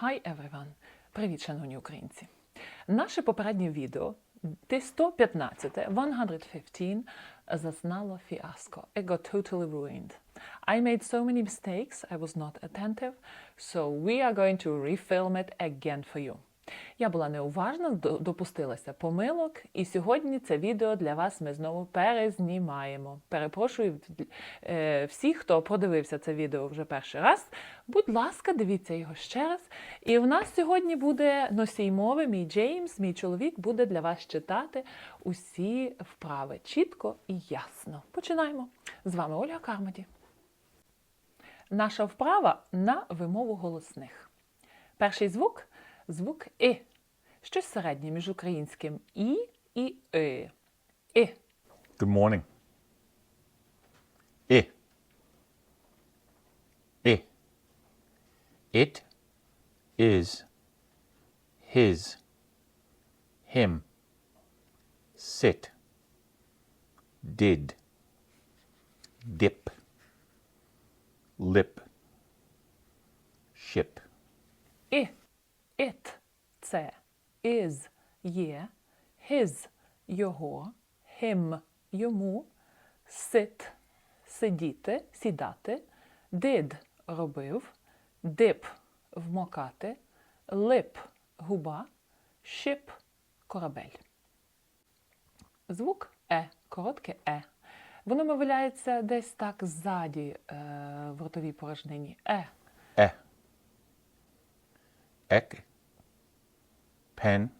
Hi everyone! Привіт, шановні українці! Наше попереднє відео, те 115, 115, зазнало фіаско. It got totally ruined. I made so many mistakes, I was not attentive, so we are going to refilm it again for you. Я була неуважна, допустилася помилок, і сьогодні це відео для вас ми знову перезнімаємо. Перепрошую е, всіх, хто продивився це відео вже перший раз. Будь ласка, дивіться його ще раз. І в нас сьогодні буде носій мови, мій Джеймс, мій чоловік буде для вас читати усі вправи чітко і ясно. Починаємо. З вами Ольга Кармоді. Наша вправа на вимову голосних. Перший звук звук И. Щось середнє між українським І і Е. І. Good morning. I. I. It is his, him, sit, did, dip, lip, ship. І. It – це is – є, his – його, him – йому, sit – сидіти, сідати, did – робив, dip – вмокати, lip – губа, ship – корабель. Звук е, коротке е. Воно виявляється десь так ззаді е, в ротовій порожнині. Е. E. Ek. Pen.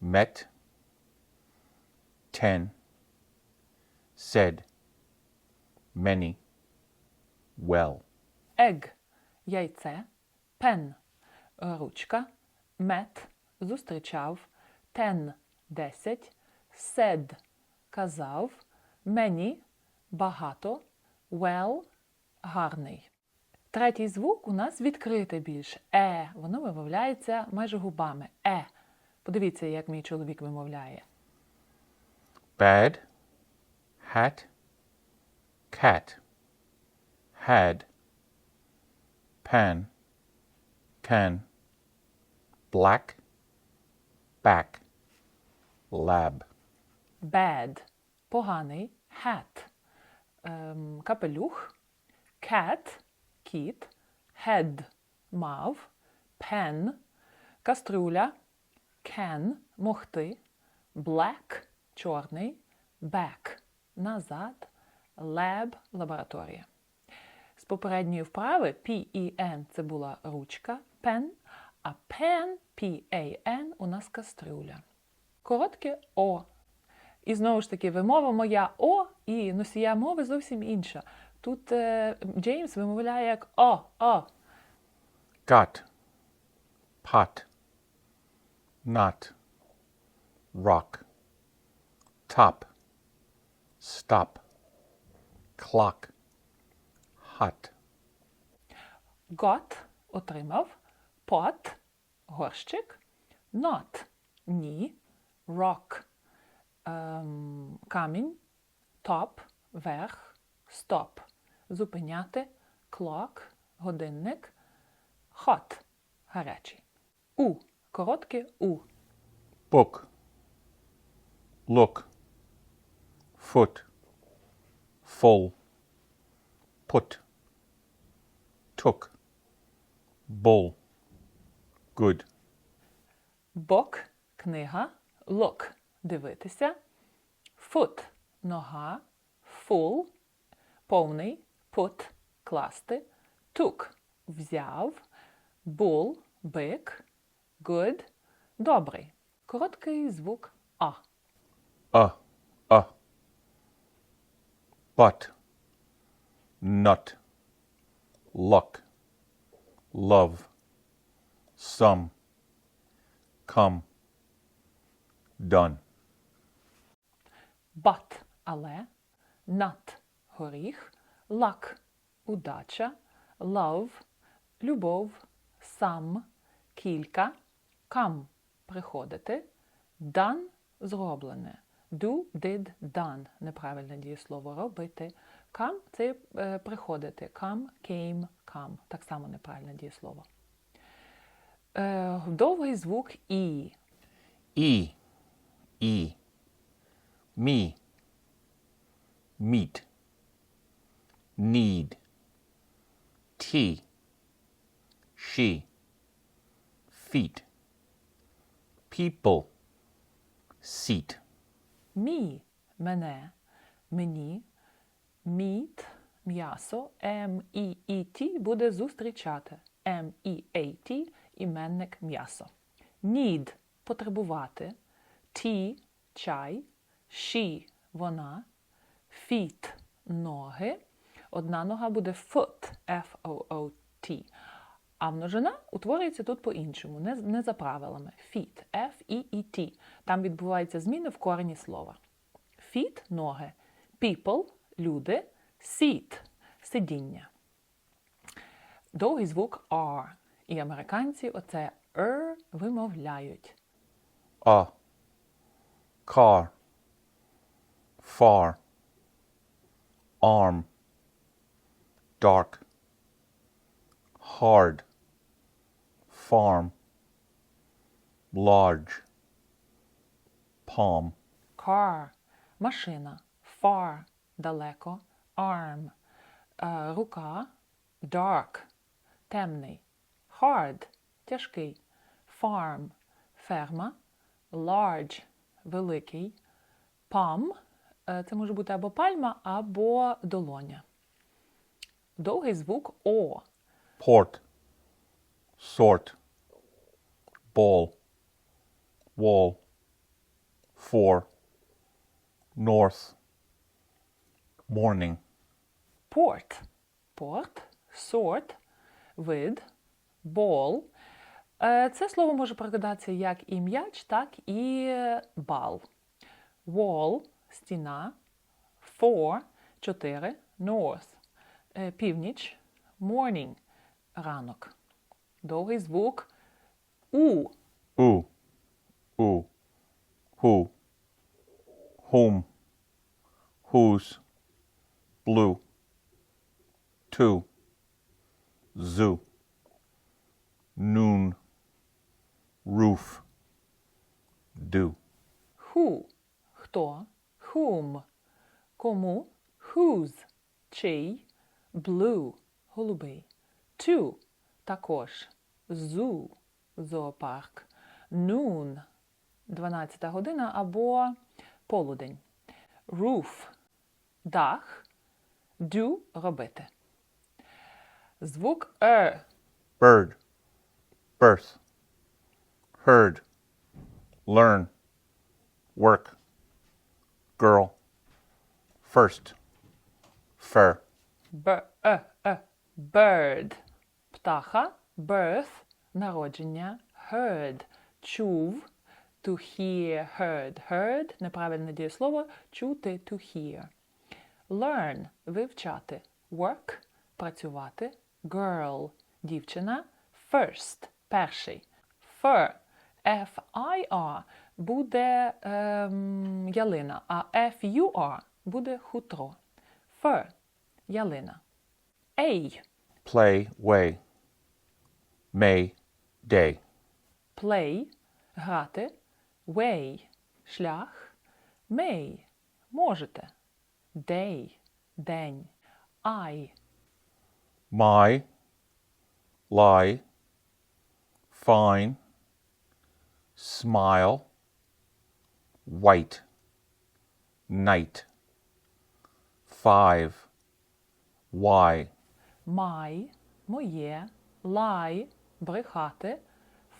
Met. Ten. Said. Many. Well. Egg – яйце, пен – ручка, met – зустрічав, ten – десять, said – казав, many – багато, well – гарний. Третій звук у нас відкрите більш. Е. Воно вимовляється майже губами. Е. Подивіться, як мій чоловік вимовляє. Bad. Hat. Cat. Had. Pan. Can. Black. Back. Lab. Bad – поганий, hat – ем, капелюх, cat – кіт, head – мав, pen – каструля, can – могти, black – чорний, back – назад, lab – лабораторія. З попередньої вправи P-E-N – це була ручка, pen, а pen – P-A-N – у нас кастрюля. Коротке О. І знову ж таки, вимова моя О і носія мови зовсім інша. Тут е, Джеймс вимовляє як О, О. Gut. Pot. Not. Rock. Top. Stop. Clock. Hot. Got – отримав, pot – горщик, not – ні, rock – ем, камінь, top – верх, stop – зупиняти, clock – годинник, hot – гарячий. У – коротке у. Book. Look. Foot. Full. Put. Took. Bull. Good. Бок – книга, look – дивитися, foot – нога, full – повний, put – класти, took – взяв, bull – бик, good – добрий. Короткий звук А. Uh. Uh. But. Nut. Luck. Love. Some. Come. Done. But – але, nut – горіх, luck – удача, love – любов, some – кілька, come – приходити, done – зроблене, do, did, done – неправильне дієслово робити, come – це е, приходити, come, came, come – так само неправильне дієслово. Е, довгий звук І. E, E. Me, meet, need, tea, she, feet, people, seat, Мі мене, мені, міт м'ясо, М-І-І-Т буде зустрічати. М-І-А-Т іменник м'ясо. Need. Потребувати. Tea чай. She вона. Feet ноги. Одна нога буде foot, F-O-O-T. А множина утворюється тут по-іншому, не, не за правилами. Feet, F-E-E-T. Там відбуваються зміни в корені слова. Feet – ноги. People – люди. Seat – сидіння. Довгий звук R. І американці оце R вимовляють. a, car, far, arm, dark, hard, farm, large, palm, Car – машина. Far – далеко. Arm – е, рука. Dark – темний. Hard – тяжкий. Farm – ферма. Large – великий. Palm – е, це може бути або пальма, або долоня. Довгий звук О. port, sort, ball, wall, for, north, morning, Порт. Порт, сорт, вид, бол. Це слово може прокидатися як і м'яч, так і бал. Wall – стіна. Four – чотири. North – північ. Morning – ранок. Довгий звук У. ooh, ooh, who, whom, whose, blue, two, zoo, noon, roof, do, Who – хто. Whom – кому. Whose – чий. Blue – голубий. Two – також. Zoo – зоопарк. Noon – 12 година або полудень. Roof – дах. Do – робити. Звук Е. bird, birth, heard, learn, work, girl, first, fur, Б, е, е, bird – птаха, birth – народження, heard – чув, to hear, heard, heard – неправильне дієслово, чути, to hear. Learn – вивчати, work – працювати, girl – дівчина, first – перший. Fur – F-I-R буде ем, ялина, а F-U-R буде хутро. Fur – ялина. A – play, way, may, day, play – грати, way – шлях, may – можете, day – день, I my, lie, fine, smile, white, night, five, Why, my – моє, lie – брехати,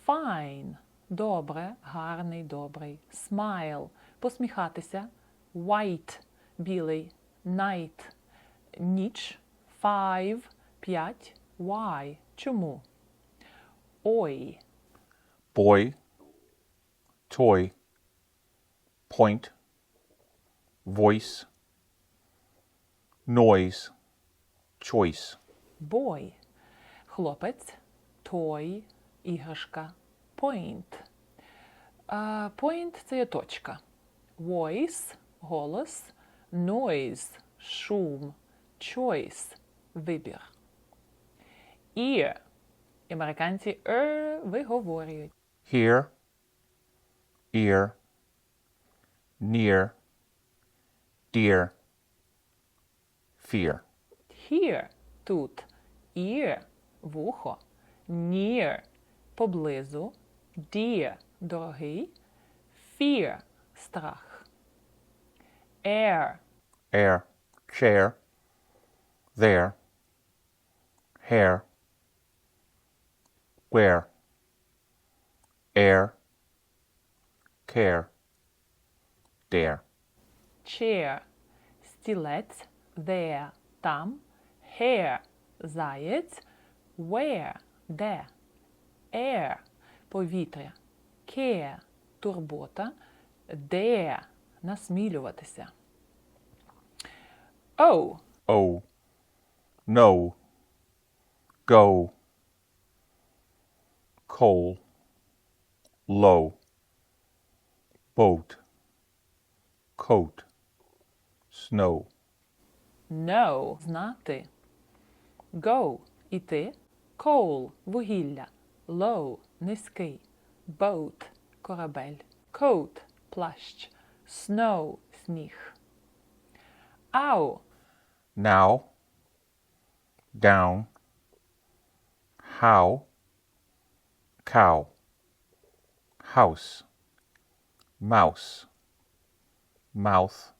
fine – добре, гарний, добрий, smile – посміхатися, white – білий, night – ніч, five – п'ять, why – чому. Ой. Boy, toy, point, voice, noise, choice, boy – хлопець, toy – іграшка, point. А, point – це є точка. Voice – голос, noise – шум, choice – вибір. Ear І американці е виговорюють. Here, ear, near, dear, fear. Here – тут. Ear – вухо. Near – поблизу. Dear – дорогий. Fear – страх. Air air, chair, there, hair, where, air, care, dare. – chair – стілець. There – там. Hair – заєць. Where – де. Air – повітря. Care – турбота. Dare – насмілюватися. Oh Oh, no, go, coal, low, boat, coat, snow. Know – знати. Go – іти. Coal – вугілля. Low – низький. Boat – корабель. Coat – плащ. Snow – сніг. Ow now, down, how, cow, house, mouse, mouth,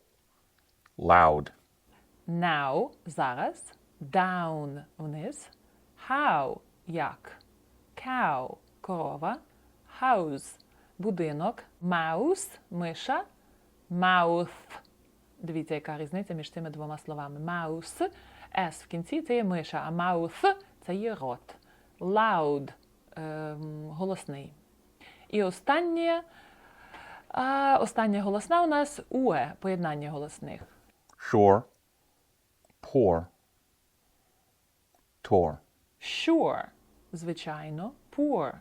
loud, – now – зараз. Down – вниз. How – як. Cow – корова. House – будинок. Mouse – миша. Mouth – дивіться, яка різниця між цими двома словами. Mouse – S в кінці – це є миша, а mouth – це є рот. Loud – ем, голосний. І останнє, а, остання голосна у нас уе – поєднання голосних. shore, poor, tore. Sure, звичайно, poor,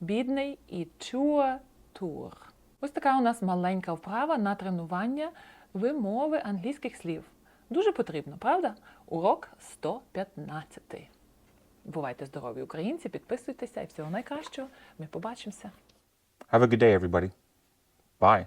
бідний і tour, тур. Ось така у нас маленька вправа на тренування вимови англійських слів. Дуже потрібно, правда? Урок 115. Бувайте здорові, українці, підписуйтеся і всього найкращого. Ми побачимося. Have a good day, everybody. Bye.